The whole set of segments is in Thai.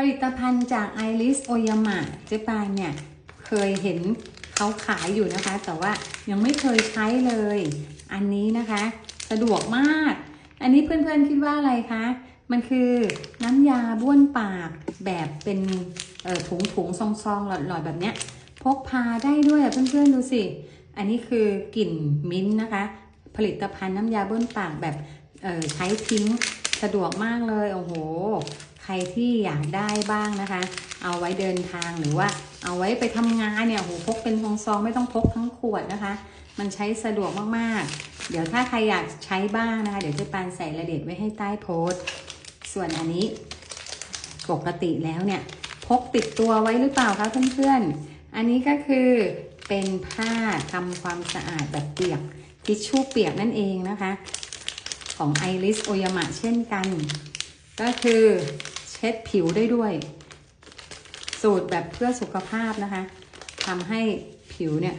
ผลิตภัณฑ์จากไอริสโอยามะเจ๊ปานเนี่ย เคยเห็นเขาขายอยู่นะคะ แต่ว่ายังไม่เคยใช้เลย อันนี้นะคะ สะดวกมาก อันนี้เพื่อนๆคิดว่าอะไรคะ มันคือน้ำยาบ้วนปากแบบเป็นถุงถุงๆซองซองๆหลอดๆแบบเนี้ย พกพาได้ด้วยเพื่อนๆดูสิ อันนี้คือกลิ่นมิ้นท์นะคะ ผลิตภัณฑ์น้ำยาบ้วนปากแบบใช้ทิ้งสะดวกมากเลย โอ้โห รที่อยากได้บ้างนะคะ เอาไว้เดินทางหรือว่าเอาไว้ไปทำงานเนี่ยโหพกเป็นซองซองไม่ต้องพกทั้งขวดนะคะ มันใช้สะดวกมากๆ เดี๋ยวถ้าใครอยากใช้บ้างนะคะ เดี๋ยวจะปานใส่ระเอียดไว้ให้ใต้โพสต์ ส่วนอันนี้ปกติแล้วเนี่ยพกติดตัวไว้หรือเปล่าคะเพื่อนๆ อันนี้ก็คือเป็นผ้าทำความสะอาดแบบเปียกทิชชู่เปียกนั่นเองนะคะ ของไอริสโอยามะเช่นกัน ก็คือ เช็ดผิวได้ด้วย สูตรแบบเพื่อสุขภาพนะคะทำให้ผิวเนี่ย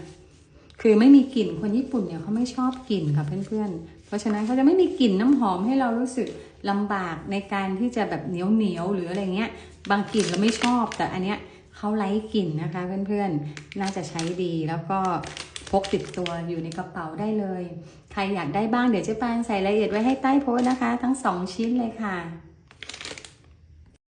คือไม่มีกลิ่นคนญี่ปุ่นเนี่ยเขาไม่ชอบกลิ่นค่ะเพื่อนๆ เพราะฉะนั้นเขาจะไม่มีกลิ่นน้ำหอมให้เรารู้สึกลำบากในการที่จะแบบเหนียวเหนียวหรืออะไรเงี้ย บางกลิ่นเราไม่ชอบ แต่อันเนี้ยเขาไล่กลิ่นนะคะเพื่อนๆ น่าจะใช้ดีแล้วก็พกติดตัวอยู่ในกระเป๋าได้เลย ใครอยากได้บ้างเดี๋ยวเจ๊ปานใส่รายละเอียดไว้ให้ใต้โพสต์นะคะ ทั้งสองชิ้นเลยค่ะ